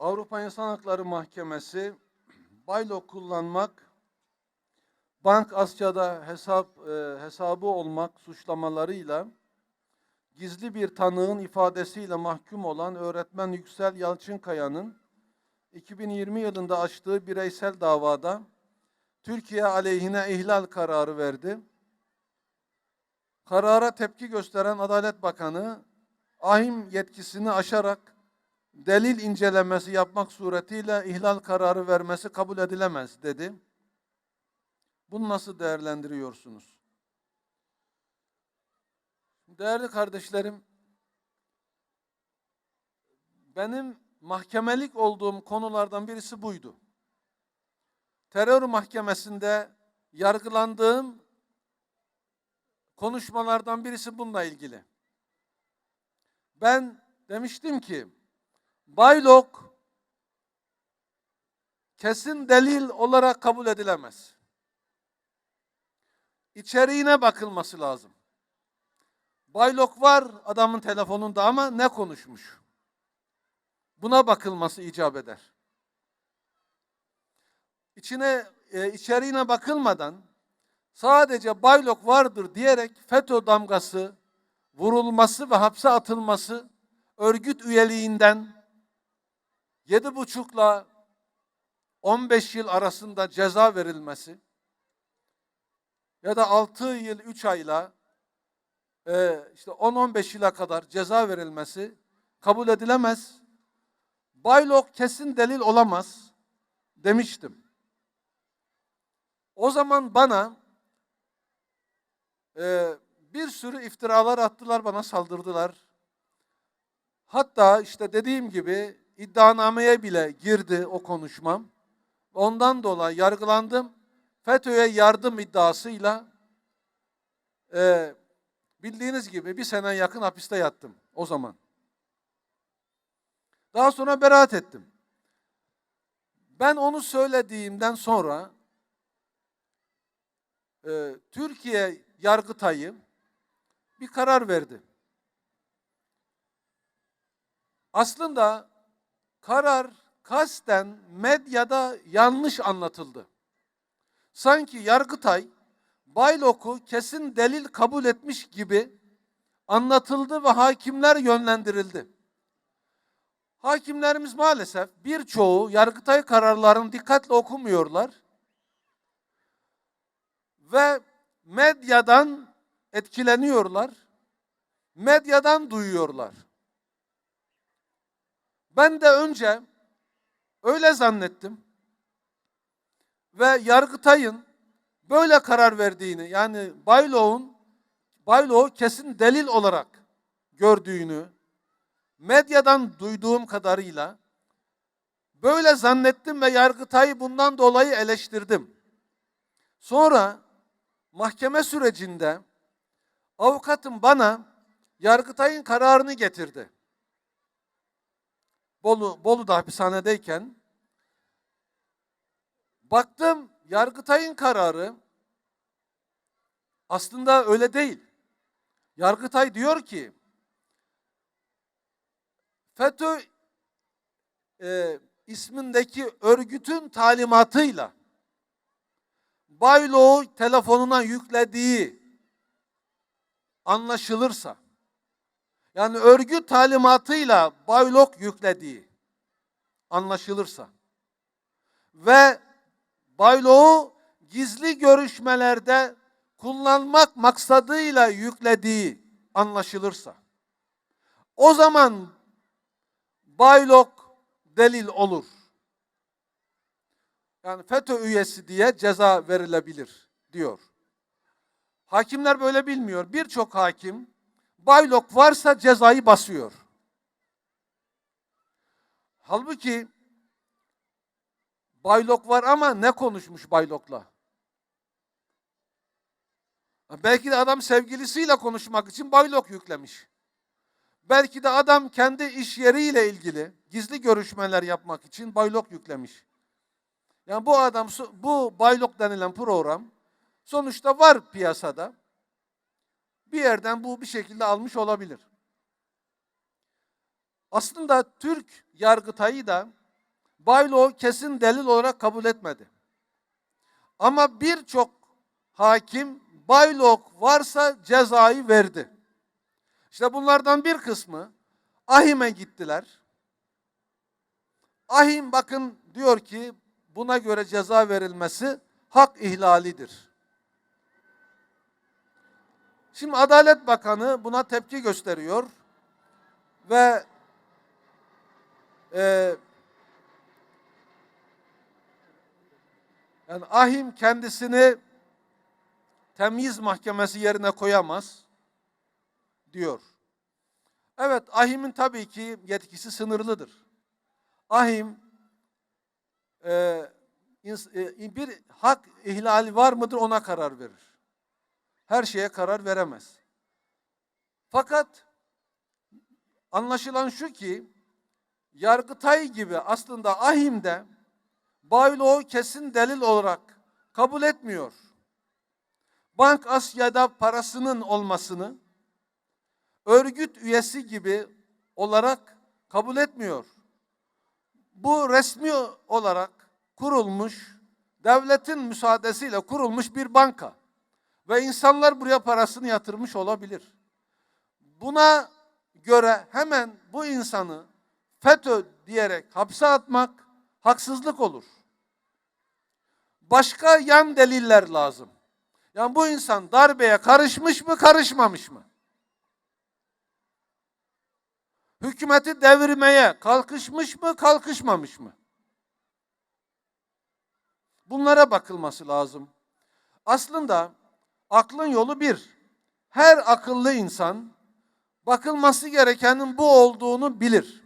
Avrupa İnsan Hakları Mahkemesi Baylo kullanmak, Bank Asya'da hesap e, hesabı olmak suçlamalarıyla gizli bir tanığın ifadesiyle mahkum olan öğretmen Yüksel Yalçınkaya'nın 2020 yılında açtığı bireysel davada Türkiye aleyhine ihlal kararı verdi. Karara tepki gösteren Adalet Bakanı ahim yetkisini aşarak delil incelemesi yapmak suretiyle ihlal kararı vermesi kabul edilemez dedi. Bunu nasıl değerlendiriyorsunuz? Değerli kardeşlerim, benim mahkemelik olduğum konulardan birisi buydu. Terör mahkemesinde yargılandığım konuşmalardan birisi bununla ilgili. Ben demiştim ki, Baylok kesin delil olarak kabul edilemez. İçeriğine bakılması lazım. Baylok var adamın telefonunda ama ne konuşmuş? Buna bakılması icap eder. İçine, e, içeriğine bakılmadan sadece Baylok vardır diyerek FETÖ damgası vurulması ve hapse atılması örgüt üyeliğinden yedi buçukla 15 yıl arasında ceza verilmesi ya da 6 yıl 3 ayla e, işte 10-15 yıla kadar ceza verilmesi kabul edilemez. Baylok kesin delil olamaz demiştim. O zaman bana e, bir sürü iftiralar attılar, bana saldırdılar. Hatta işte dediğim gibi iddianameye bile girdi o konuşmam. Ondan dolayı yargılandım. FETÖ'ye yardım iddiasıyla e, bildiğiniz gibi bir sene yakın hapiste yattım o zaman. Daha sonra beraat ettim. Ben onu söylediğimden sonra e, Türkiye Yargıtay'ı bir karar verdi. Aslında karar kasten medyada yanlış anlatıldı. Sanki Yargıtay Baylok'u kesin delil kabul etmiş gibi anlatıldı ve hakimler yönlendirildi. Hakimlerimiz maalesef birçoğu Yargıtay kararlarını dikkatle okumuyorlar ve medyadan etkileniyorlar, medyadan duyuyorlar. Ben de önce öyle zannettim ve Yargıtay'ın böyle karar verdiğini yani Bayloğ'un Bayloğ'u kesin delil olarak gördüğünü medyadan duyduğum kadarıyla böyle zannettim ve Yargıtay'ı bundan dolayı eleştirdim. Sonra mahkeme sürecinde avukatım bana Yargıtay'ın kararını getirdi. Bolu, Bolu'da hapishanedeyken baktım Yargıtay'ın kararı aslında öyle değil. Yargıtay diyor ki FETÖ e, ismindeki örgütün talimatıyla Bayloğu telefonuna yüklediği anlaşılırsa yani örgüt talimatıyla Baylok yüklediği anlaşılırsa ve Bayloğu gizli görüşmelerde kullanmak maksadıyla yüklediği anlaşılırsa o zaman Baylok delil olur. Yani FETÖ üyesi diye ceza verilebilir diyor. Hakimler böyle bilmiyor. Birçok hakim Baylok varsa cezayı basıyor. Halbuki Baylok var ama ne konuşmuş Baylok'la? Belki de adam sevgilisiyle konuşmak için Baylok yüklemiş. Belki de adam kendi iş yeriyle ilgili gizli görüşmeler yapmak için Baylok yüklemiş. Yani bu adam, bu Baylok denilen program sonuçta var piyasada. Bir yerden bu bir şekilde almış olabilir. Aslında Türk Yargıtay'ı da Baylo kesin delil olarak kabul etmedi. Ama birçok hakim baylok varsa cezayı verdi. İşte bunlardan bir kısmı ahime gittiler. Ahim bakın diyor ki buna göre ceza verilmesi hak ihlalidir. Şimdi Adalet Bakanı buna tepki gösteriyor ve e, yani ahim kendisini temyiz mahkemesi yerine koyamaz diyor. Evet ahimin tabii ki yetkisi sınırlıdır. Ahim e, e, bir hak ihlali var mıdır ona karar verir. Her şeye karar veremez. Fakat anlaşılan şu ki Yargıtay gibi aslında ahim de Bayloğu kesin delil olarak kabul etmiyor. Bank Asya'da parasının olmasını örgüt üyesi gibi olarak kabul etmiyor. Bu resmi olarak kurulmuş, devletin müsaadesiyle kurulmuş bir banka ve insanlar buraya parasını yatırmış olabilir. Buna göre hemen bu insanı FETÖ diyerek hapse atmak haksızlık olur. Başka yan deliller lazım. Yani bu insan darbeye karışmış mı, karışmamış mı? Hükümeti devirmeye kalkışmış mı, kalkışmamış mı? Bunlara bakılması lazım. Aslında aklın yolu bir. Her akıllı insan bakılması gerekenin bu olduğunu bilir.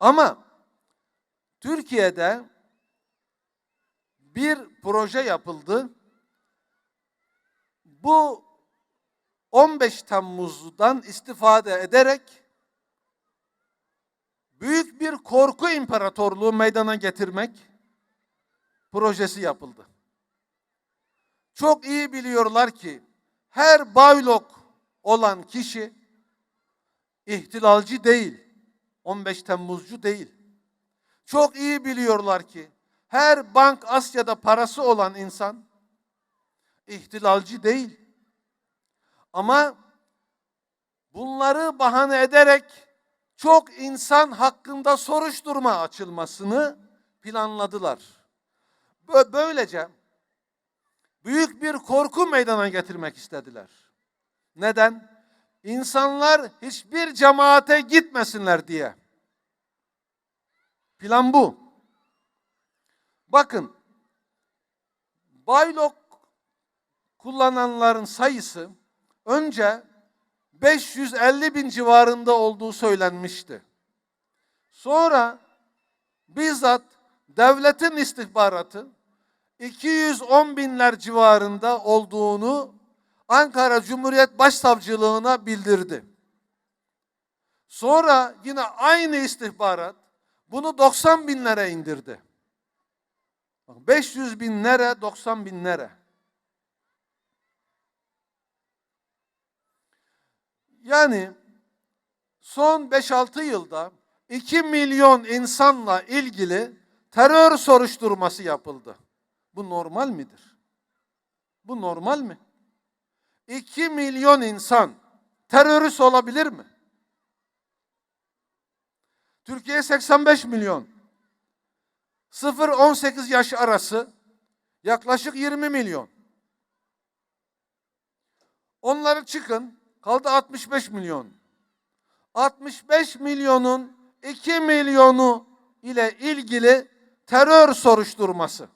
Ama Türkiye'de bir proje yapıldı. Bu 15 Temmuz'dan istifade ederek büyük bir korku imparatorluğu meydana getirmek projesi yapıldı. Çok iyi biliyorlar ki her baylok olan kişi ihtilalci değil, 15 Temmuzcu değil. Çok iyi biliyorlar ki her bank Asya'da parası olan insan ihtilalci değil. Ama bunları bahane ederek çok insan hakkında soruşturma açılmasını planladılar. Bö- Böylece büyük bir korku meydana getirmek istediler. Neden? İnsanlar hiçbir cemaate gitmesinler diye. Plan bu. Bakın, baylok kullananların sayısı önce 550 bin civarında olduğu söylenmişti. Sonra bizzat devletin istihbaratı 210 binler civarında olduğunu Ankara Cumhuriyet Başsavcılığına bildirdi. Sonra yine aynı istihbarat bunu 90 binlere indirdi. Bak 500 binlere, 90 binlere. Yani son 5-6 yılda 2 milyon insanla ilgili terör soruşturması yapıldı. Bu normal midir? Bu normal mi? 2 milyon insan terörist olabilir mi? Türkiye 85 milyon. 0-18 yaş arası yaklaşık 20 milyon. Onları çıkın kaldı 65 milyon. 65 milyonun 2 milyonu ile ilgili terör soruşturması.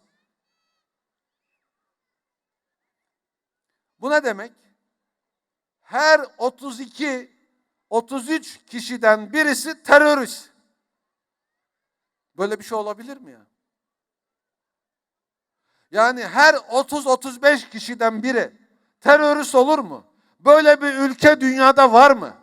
Bu ne demek? Her 32 33 kişiden birisi terörist. Böyle bir şey olabilir mi ya? Yani her 30-35 kişiden biri terörist olur mu? Böyle bir ülke dünyada var mı?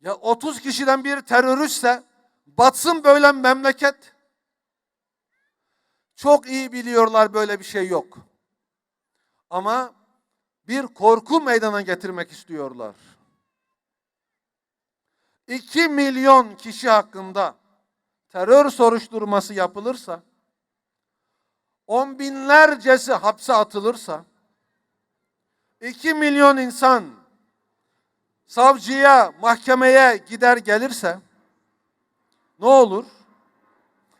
Ya 30 kişiden biri teröristse batsın böyle memleket. Çok iyi biliyorlar böyle bir şey yok. Ama bir korku meydana getirmek istiyorlar. 2 milyon kişi hakkında terör soruşturması yapılırsa, on binlercesi hapse atılırsa, 2 milyon insan savcıya, mahkemeye gider gelirse ne olur?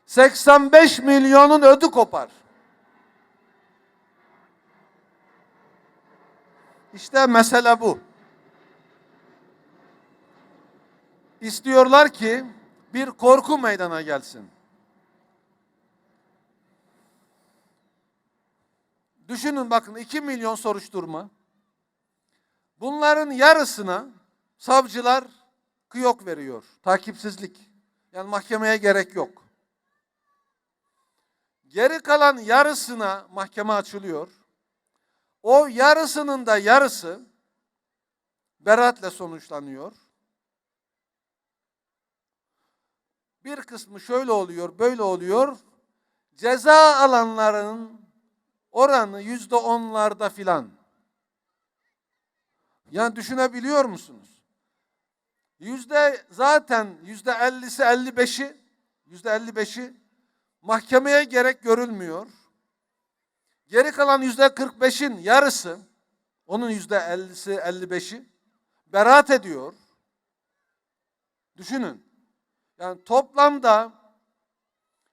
85 milyonun ödü kopar. İşte mesele bu. İstiyorlar ki bir korku meydana gelsin. Düşünün bakın 2 milyon soruşturma. Bunların yarısına savcılar kıyok veriyor. Takipsizlik. Yani mahkemeye gerek yok. Geri kalan yarısına mahkeme açılıyor. O yarısının da yarısı beratle sonuçlanıyor. Bir kısmı şöyle oluyor, böyle oluyor. Ceza alanların oranı yüzde onlarda filan. Yani düşünebiliyor musunuz? Yüzde zaten yüzde ellisi, elli beşi, yüzde elli beşi mahkemeye gerek görülmüyor. Geri kalan yüzde 45'in yarısı, onun yüzde 50'si 55'i beraat ediyor. Düşünün. Yani toplamda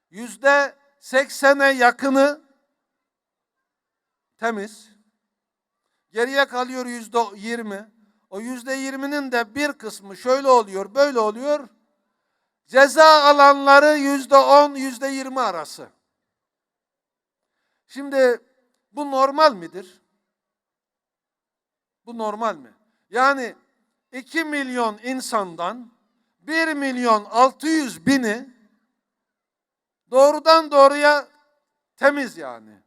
yüzde 80'e yakını temiz. Geriye kalıyor yüzde 20. O yüzde 20'nin de bir kısmı şöyle oluyor, böyle oluyor. Ceza alanları yüzde 10, yüzde 20 arası. Şimdi bu normal midir? Bu normal mi? Yani 2 milyon insandan 1 milyon 600 bini doğrudan doğruya temiz yani.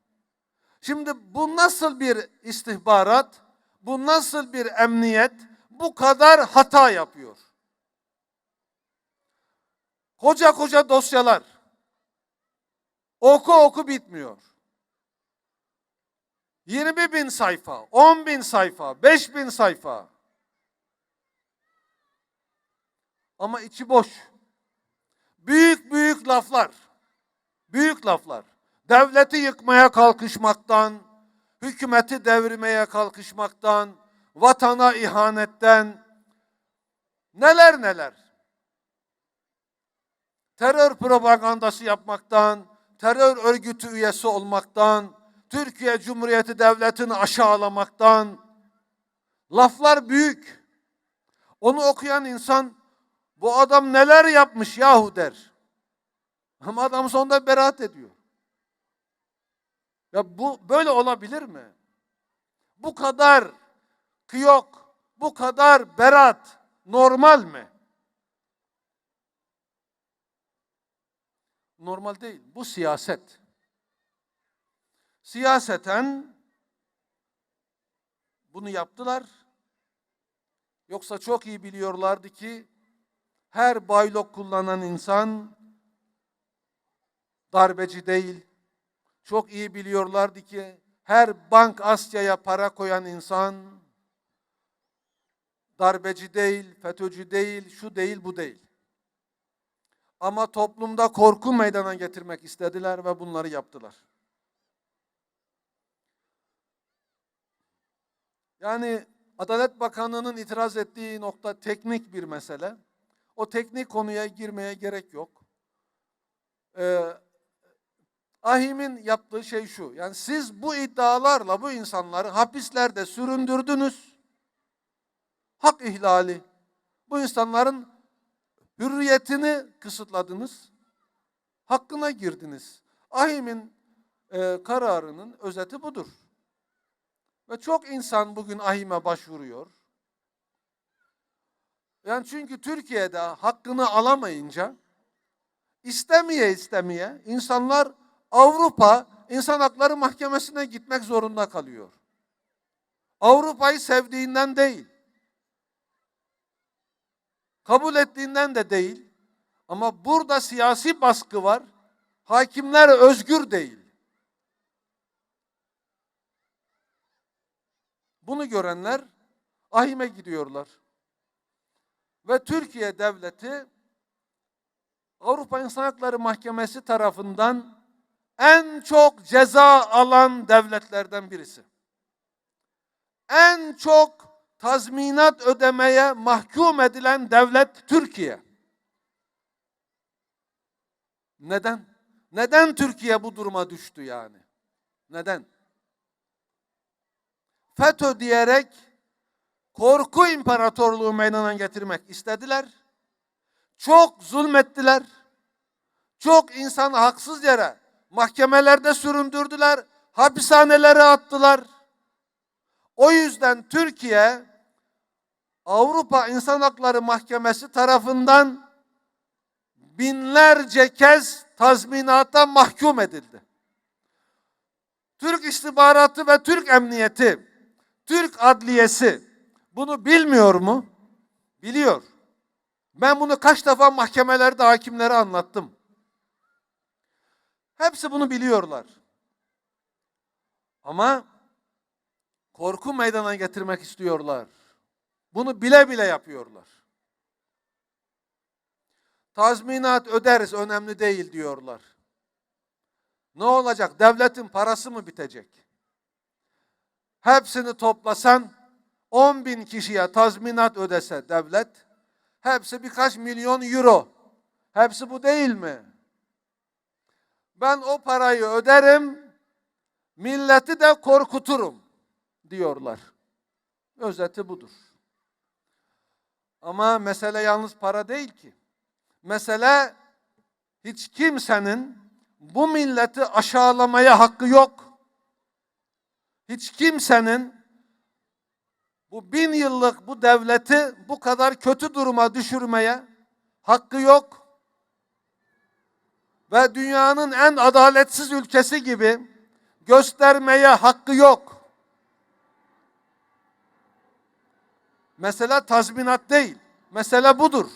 Şimdi bu nasıl bir istihbarat? Bu nasıl bir emniyet? Bu kadar hata yapıyor. Koca koca dosyalar. Oku oku bitmiyor. 20 bin sayfa, 10 bin sayfa, 5 bin sayfa. Ama içi boş. Büyük büyük laflar. Büyük laflar. Devleti yıkmaya kalkışmaktan, hükümeti devirmeye kalkışmaktan, vatana ihanetten, neler neler. Terör propagandası yapmaktan, terör örgütü üyesi olmaktan, Türkiye Cumhuriyeti Devleti'ni aşağılamaktan, laflar büyük. Onu okuyan insan, bu adam neler yapmış yahu der. Ama adam sonunda beraat ediyor. Ya bu böyle olabilir mi? Bu kadar kıyok, bu kadar berat normal mi? Normal değil. Bu siyaset. Siyaseten bunu yaptılar. Yoksa çok iyi biliyorlardı ki her baylok kullanan insan darbeci değil. Çok iyi biliyorlardı ki her bank Asya'ya para koyan insan darbeci değil, FETÖ'cü değil, şu değil, bu değil. Ama toplumda korku meydana getirmek istediler ve bunları yaptılar. Yani Adalet Bakanlığı'nın itiraz ettiği nokta teknik bir mesele. O teknik konuya girmeye gerek yok. Ee, Ahim'in yaptığı şey şu. Yani siz bu iddialarla bu insanları hapislerde süründürdünüz. Hak ihlali. Bu insanların hürriyetini kısıtladınız. Hakkına girdiniz. Ahim'in e, kararının özeti budur. Ve çok insan bugün ahime başvuruyor. Yani çünkü Türkiye'de hakkını alamayınca istemeye istemeye insanlar Avrupa İnsan Hakları Mahkemesi'ne gitmek zorunda kalıyor. Avrupa'yı sevdiğinden değil. Kabul ettiğinden de değil. Ama burada siyasi baskı var. Hakimler özgür değil. Bunu görenler ahime gidiyorlar. ve Türkiye devleti Avrupa İnsan Hakları Mahkemesi tarafından en çok ceza alan devletlerden birisi. En çok tazminat ödemeye mahkum edilen devlet Türkiye. Neden? Neden Türkiye bu duruma düştü yani? Neden? FETÖ diyerek korku imparatorluğu meydana getirmek istediler. Çok zulmettiler. Çok insan haksız yere mahkemelerde süründürdüler. Hapishanelere attılar. O yüzden Türkiye Avrupa İnsan Hakları Mahkemesi tarafından binlerce kez tazminata mahkum edildi. Türk istihbaratı ve Türk emniyeti, Türk adliyesi bunu bilmiyor mu? Biliyor. Ben bunu kaç defa mahkemelerde hakimlere anlattım. Hepsi bunu biliyorlar. Ama korku meydana getirmek istiyorlar. Bunu bile bile yapıyorlar. Tazminat öderiz önemli değil diyorlar. Ne olacak? Devletin parası mı bitecek? Hepsini toplasan 10 bin kişiye tazminat ödese devlet, hepsi birkaç milyon euro. Hepsi bu değil mi? Ben o parayı öderim, milleti de korkuturum diyorlar. Özeti budur. Ama mesele yalnız para değil ki. Mesele hiç kimsenin bu milleti aşağılamaya hakkı yok. Hiç kimsenin bu bin yıllık bu devleti bu kadar kötü duruma düşürmeye hakkı yok. Ve dünyanın en adaletsiz ülkesi gibi göstermeye hakkı yok. Mesele tazminat değil. Mesele budur.